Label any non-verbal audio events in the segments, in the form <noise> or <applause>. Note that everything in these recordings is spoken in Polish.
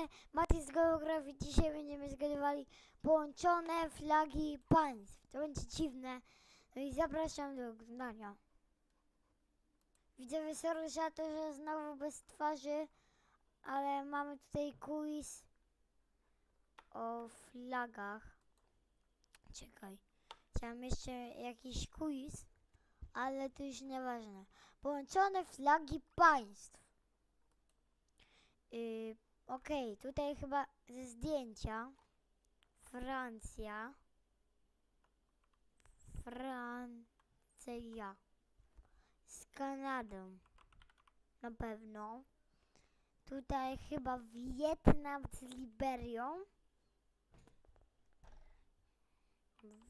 kanale Mati z Geografii. Dzisiaj będziemy zgadywali połączone flagi państw. To będzie dziwne. No i zapraszam do oglądania. Widzowie, sorry to, że znowu bez twarzy, ale mamy tutaj quiz o flagach. Czekaj. Chciałem jeszcze jakiś quiz, ale to już nieważne. Połączone flagi państw. Yy, Okej, tutaj chyba ze zdjęcia. Francja. Francja. Z Kanadą. Na pewno. Tutaj chyba Wietnam z Liberią.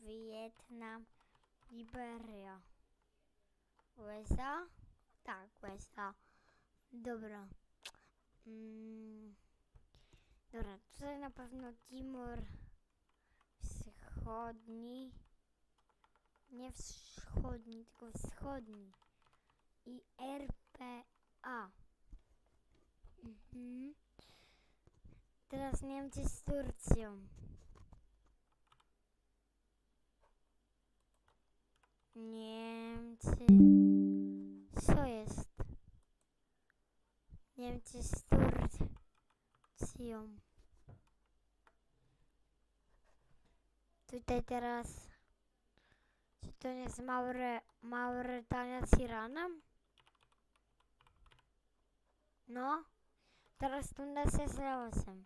Wietnam, Liberia. USA? Tak, USA. Dobra. Mm. Dobra, tutaj na pewno Timor Wschodni. Nie wschodni, tylko wschodni. I RPA. Mhm. Teraz Niemcy z Turcją. Niemcy. Turcją. Tutaj teraz. Czy to nie jest Maure, Mauretania z Iranem? No. Teraz Tunezja z Laosem.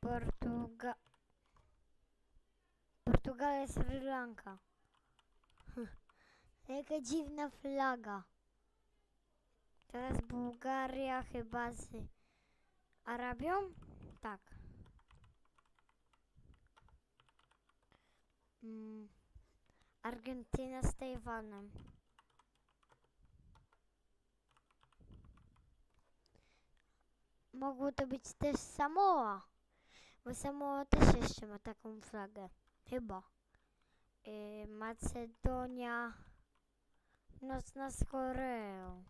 Portuga... Portugalia, Sri Lanka. Jaka dziwna flaga. Teraz Bułgaria chyba z Arabią? Tak. Mm. Argentyna z Tajwanem. Mogło to być też Samoa. Bo Samoa też jeszcze ma taką flagę. Chyba. Yy, Macedonia. Nocna z Koreą.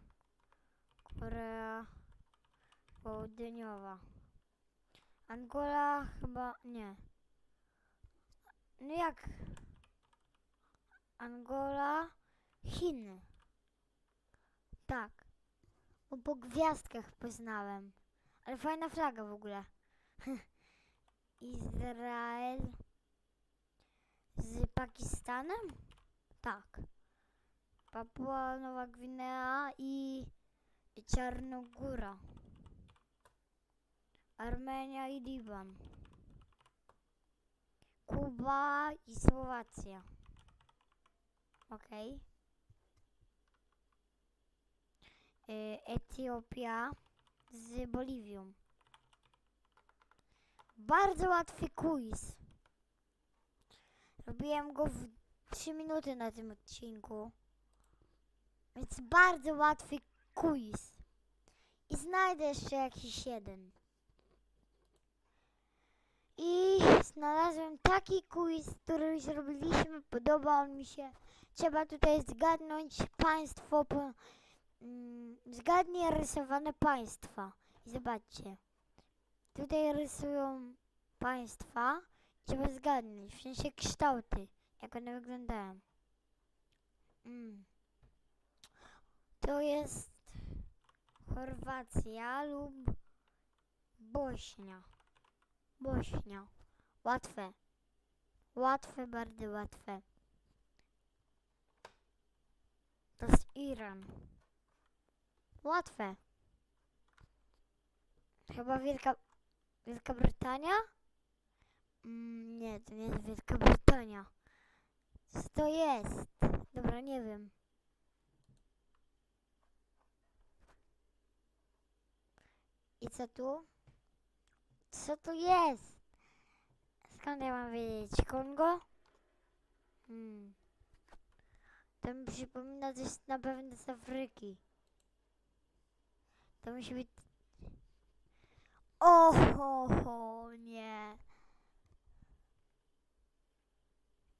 Korea Południowa. Angola chyba nie. No jak? Angola, Chiny. Tak. Bo po gwiazdkach poznałem. Ale fajna flaga w ogóle. <laughs> Izrael z Pakistanem? Tak. Papua Nowa Gwinea i Czarnogóra. Armenia i Liban. Kuba i Słowacja. Okej. Y, Etiopia z Boliwią. Bardzo łatwy quiz. Robiłem go w 3 minuty na tym odcinku. Więc bardzo łatwy quiz. I znajdę jeszcze jakiś jeden. I znalazłem taki quiz, który zrobiliśmy. Podobał mi się. Trzeba tutaj zgadnąć państwo. Po, mm, zgadnie rysowane państwa. I zobaczcie. Tutaj rysują państwa. Trzeba zgadnąć. W sensie kształty. Jak one wyglądają. Mm. To jest Chorwacja lub Bośnia. Bośnia. Łatwe. Łatwe, bardzo łatwe. To jest Iran. Łatwe. Chyba Wielka... Wielka Brytania? Mm, nie, to nie jest Wielka Brytania. Co to jest? Dobra, nie wiem. I co tu? Co tu jest? Skąd ja mam wiedzieć? Kongo? Hmm. To mi przypomina coś na pewno z Afryki. To musi być... O, ho, ho, nie.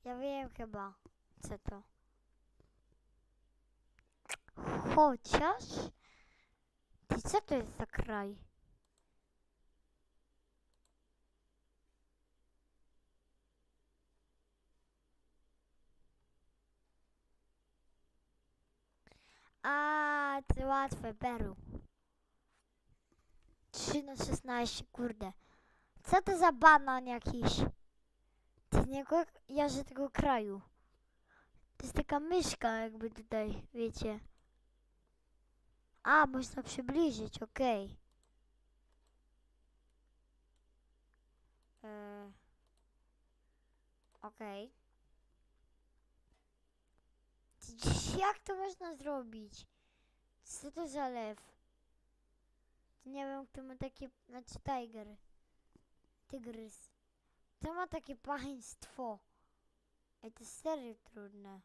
Ja wiem chyba, co to. Chociaż Ty, co to jest za kraj? A, to łatwe, Peru. 3 na 16, kurde. Co to za banan jakiś? To z niego jarzy tego kraju. To jest taka myszka jakby tutaj, wiecie. A, można przybliżyć, okej. E, Okej. Ty- Jak to można zrobić? Co to za lew? Nie wiem, kto ma takie... Znaczy tiger. Tygrys. Kto ma takie państwo? Ej, to jest serio trudne.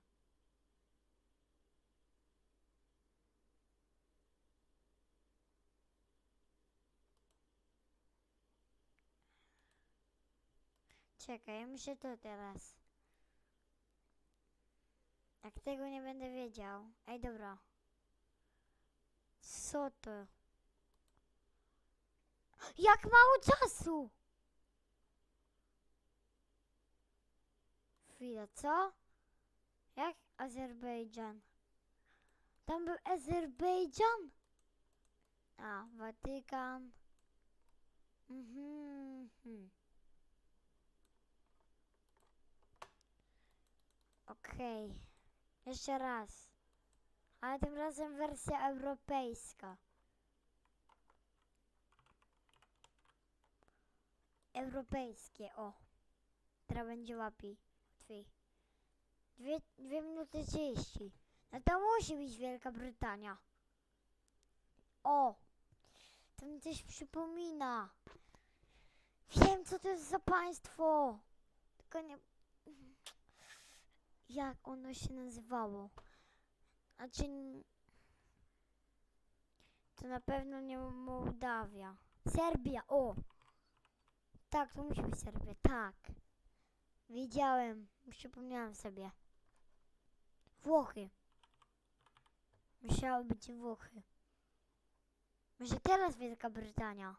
Czekaj, ja to teraz. Jak tego nie będę wiedział. Ej, dobra. Co to? Jak mało czasu! Chwila, co? Jak Azerbejdżan? Tam był Azerbejdżan? A, Watykan. Mhm. mhm. Okej. Jeszcze raz. Ale tym razem wersja europejska. Europejskie, o. Teraz będzie łapi. Łatwiej. Dwie, dwie minuty trzydzieści. No to musi być Wielka Brytania. O! To mi coś przypomina. Wiem, co to jest za państwo. Tylko nie... Jak ono się nazywało? Znaczy... To na pewno nie Mołdawia. Serbia, o! Tak, to musi być Serbia, tak. Wiedziałem, przypomniałem sobie. Włochy. Musiały być Włochy. Może teraz Wielka Brytania?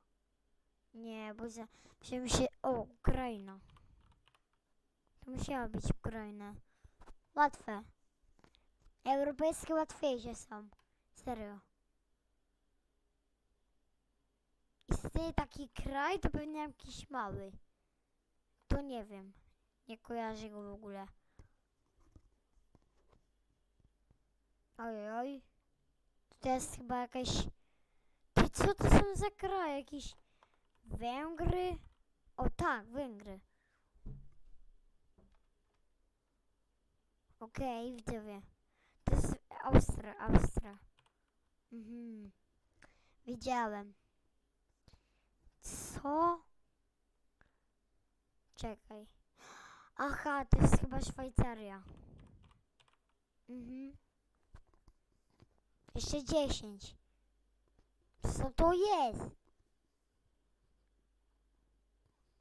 Nie, bo za... Się... O, Ukraina. To musiała być Ukraina. Łatwe. Europejskie łatwiejsze są. Serio. Istnieje taki kraj, to pewnie jakiś mały. To nie wiem. Nie kojarzę go w ogóle. Oj, oj. To jest chyba jakaś... Ty, co to są za kraje? Jakieś Węgry? O tak, Węgry. Okej, widzowie. To jest Austria, Austria. Mhm. Widziałem. Co? Czekaj. Aha, to jest chyba Szwajcaria. Mhm. Jeszcze 10. Co to jest?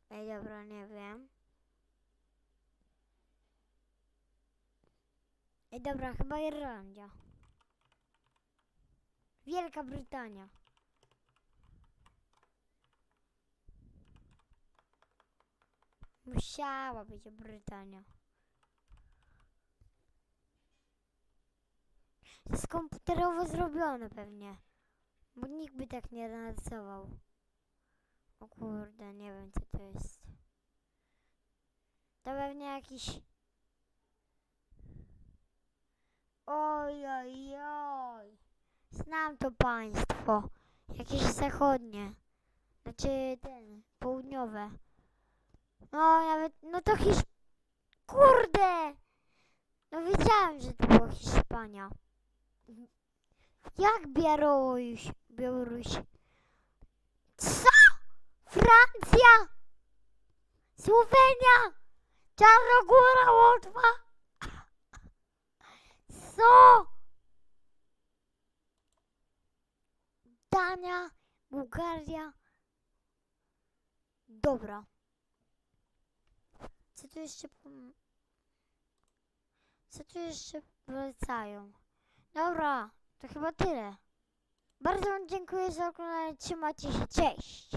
Ej, dobra, nie wiem. Dobra, chyba Irlandia. Wielka Brytania. Musiała być Brytania. To jest komputerowo zrobione pewnie. Bo nikt by tak nie narysował. O kurde, nie wiem co to jest. To pewnie jakiś... Oj, oj, oj. Znam to państwo. Jakieś zachodnie. Znaczy ten, południowe. No nawet, no to Hisz... Kurde! No wiedziałem, że to była Hiszpania. Jak Białoruś? Białoruś? Co? Francja? Słowenia? Czarnogóra, Łotwa? Co? Dania? Bułgaria? Dobra. Co tu jeszcze... Co tu jeszcze wracają? Dobra, to chyba tyle. Bardzo wam dziękuję za oglądanie. Trzymajcie się. Cześć!